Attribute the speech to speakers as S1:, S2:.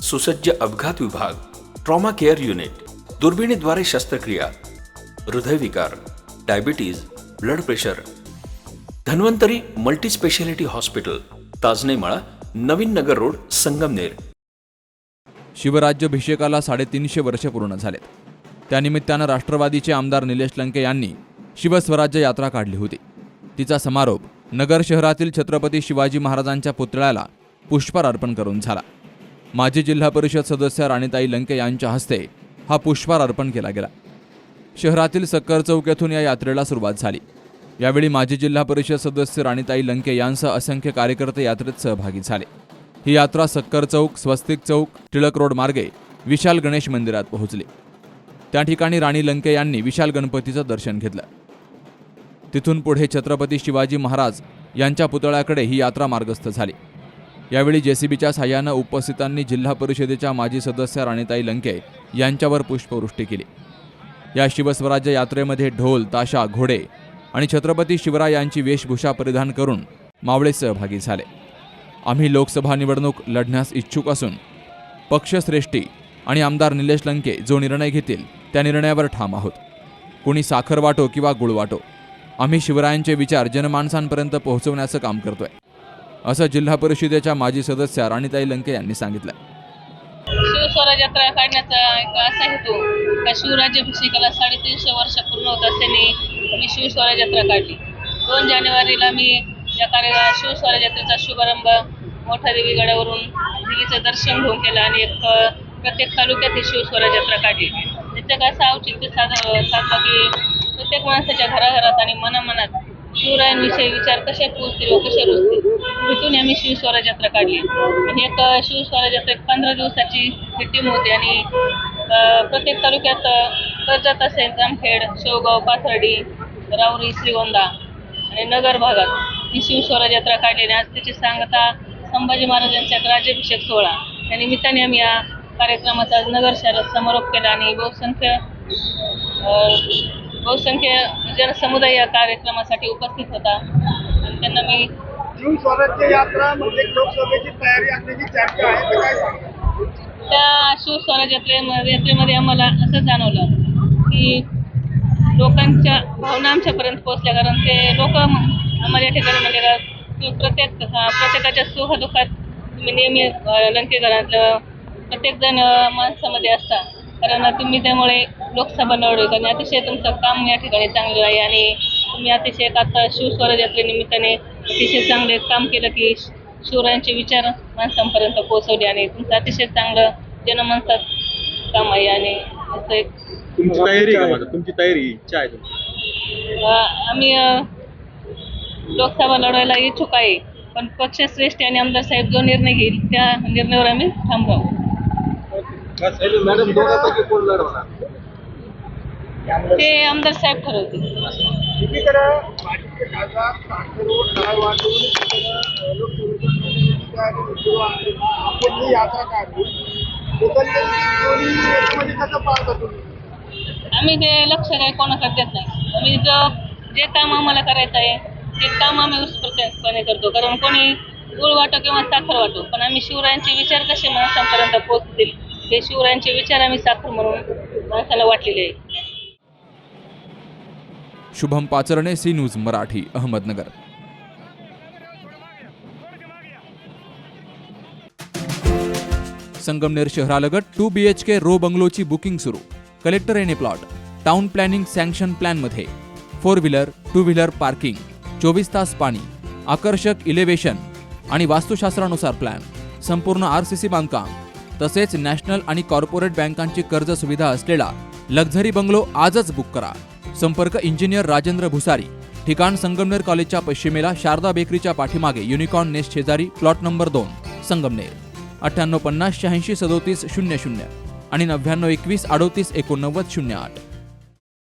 S1: सुसज्ज अपघात विभाग ट्रॉमा केअर युनिट दुर्बिणीद्वारे शस्त्रक्रिया हृदयविकार diabetes blood pressure Dhanvantari multispeciality hospital Tajnemala Navin Nagar road Sangamner.
S2: शिवराज्याभिषेकाला साडेतीनशे वर्ष पूर्ण झालेत. त्यानिमित्तानं राष्ट्रवादीचे आमदार निलेश लंके यांनी शिवस्वराज्य यात्रा काढली होती. तिचा समारोप नगर शहरातील छत्रपती शिवाजी महाराजांच्या पुतळ्याला पुष्पार अर्पण करून झाला. माजी जिल्हा परिषद सदस्य राणीताई लंके यांच्या हस्ते हा पुष्पहार अर्पण केला गेला. शहरातील सक्कर चौक येथून या यात्रेला सुरुवात झाली. यावेळी माजी जिल्हा परिषद सदस्य राणीताई लंके यांसह असंख्य कार्यकर्ते यात्रेत सहभागी झाले. ही यात्रा सक्कर चौक स्वस्तिक चौक टिळक रोड मार्गे विशाल गणेश मंदिरात पोहोचली. त्या ठिकाणी राणी लंके यांनी विशाल गणपतीचं दर्शन घेतलं. तिथून पुढे छत्रपती शिवाजी महाराज यांच्या पुतळ्याकडे ही यात्रा मार्गस्थ झाली. यावेळी जेसीबीच्या साह्यानं उपस्थितांनी जिल्हा परिषदेच्या माजी सदस्य राणीताई लंके यांच्यावर पुष्पवृष्टी केली. या शिवस्वराज्य यात्रेमध्ये ढोल ताशा घोडे आणि छत्रपती शिवराय यांची वेशभूषा परिधान करून मावळे सहभागी झाले. आम्ही लोकसभा निवडणूक लढण्यास इच्छुक असून पक्षश्रेष्ठी आणि आमदार निलेश लंके जो निर्णय घेतील त्या निर्णयावर ठाम आहोत. कुणी साखर वाटो किंवा गुळ वाटो आम्ही शिवरायांचे विचार जनमानसांपर्यंत पोहोचवण्याचं काम करतोय. असं जिल्हा परिषदेच्या माजी सदस्य राणीताई लंके यांनी सांगितलं.
S3: शिवस्वराज यात्रा काढण्याचा एक असा हेतू का शिवराज्याभिषेकाला साडेतीनशे वर्ष पूर्ण होत असल्याने मी शिवस्वराज यात्रा काढली. दोन जानेवारीला मी या कार्य शिवस्वराज यात्रेचा शुभारंभ मोठ्या देवी गडावरून देवीचं दर्शन घेऊन केलं आणि एक प्रत्येक तालुक्यात ही शिवस्वराज यात्रा काढली. त्याचं कसं औचित्य साध साधलं की प्रत्येक माणसाच्या घराघरात आणि मनामनात शिवरायांविषयी विचार कशा पोचतील व कशा रुजतील तिथून आम्ही शिवस्वराज यात्रा काढली. आणि एक शिवस्वराज यात्रा एक पंधरा दिवसाची ही टीम होती आणि प्रत्येक तालुक्यात कर्जत असेल जामखेड शेवगाव पाथर्डी राऊरी श्रीगोंदा आणि नगर भागात ही शिवस्वराज यात्रा काढली आणि आज त्याची सांगता संभाजी महाराजांच्या राज्याभिषेक सोहळा. या निमित्ताने आम्ही या कार्यक्रमाचा आज नगर शहरात समारोप केला आणि बहुसंख्य बहुसंख्य जनसमुदाय या कार्यक्रमासाठी उपस्थित होता. आणि त्यांना मी
S4: शिव स्वराज्य यात्रा म्हणजे लोकसभेची तयारी असण्याची चर्चा आहे तर काय सांगता?
S3: त्या शिवस्वराज यात्रेमध्ये यात्रेमध्ये आम्हाला असं जाणवलं की लोकांच्या भावना आमच्यापर्यंत पोहोचल्या. कारण ते लोक आम्हाला या ठिकाणी म्हणजे का प्रत्येक हा, प्रत्येकाच्या सुखदुःखात तुम्ही नेहमी अ, घरातलं प्रत्येकजण अ, माणसामध्ये असता. कारण तुम्ही त्यामुळे लोकसभा निवडणूक आणि अतिशय तुमचं काम या ठिकाणी चांगलं आहे आणि तुम्ही अतिशय आता शिवस्वराज यात्रेनिमित्ताने अतिशय चांगले काम केलं की शिवरायांचे विचार माणसांपर्यंत पोहोचवले आणि तुमचं अतिशय चांगलं जनमानसात काम आहे आणि असं एक
S5: तुमची तयारी आहे का माझं तुमची तयारी इच्छा आहे तुमची?
S3: अ, आम्ही अ, लोकसभा लढवायला इच्छुक आहे पण पक्षश्रेष्ठी आणि आमदार साहेब जो निर्णय घेईल त्या निर्णयावर आम्ही राहू
S5: मॅडम दोघांपैकी कोण लढवणार?
S3: ते आमदार साहेब ठरवतील. आम्ही ते लक्ष काही कोणाकडे देत नाही. आम्ही जो जे काम आम्हाला करायचं आहे ते काम आम्ही उत्स्फूर्तपणे करतो. कारण कोणी गुळ वाटो किंवा साखर वाटो पण आम्ही शिवरायांचे विचार कसे माणसांपर्यंत पोहोचतील? हे शिवरायांचे विचार आम्ही साखर म्हणून माणसाला वाटलेले आहे.
S2: Shubham Pacharne C news Marathi Ahmednagar. Sangamner शहरालगत two B H K row बंगलोची booking सुरू. Collector NA plot. Town planning sanction प्लॅनमध्ये. Four wheeler two wheeler parking चोवीस तास पाणी आकर्षक इलेव्हेशन आणि वास्तुशास्त्रानुसार प्लॅन संपूर्ण आर सी सी बांधकाम तसेच नॅशनल आणि कॉर्पोरेट बँकांची कर्ज सुविधा असलेला लक्झरी बंगलो आजच बुक करा. संपर्क इंजिनियर राजेंद्र भुसारी. ठिकाण संगमनेर कॉलेजच्या पश्चिमेला शारदा बेकरीच्या पाठीमागे युनिकॉर्न नेस्ट शेजारी प्लॉट नंबर दोन संगमनेर. अठ्ठ्याण्णव पन्नास शहाऐंशी सदोतीस शून्य शून्य आणि नव्याण्णव एकवीस अडोतीस एकोणनव्वद शून्य आठ.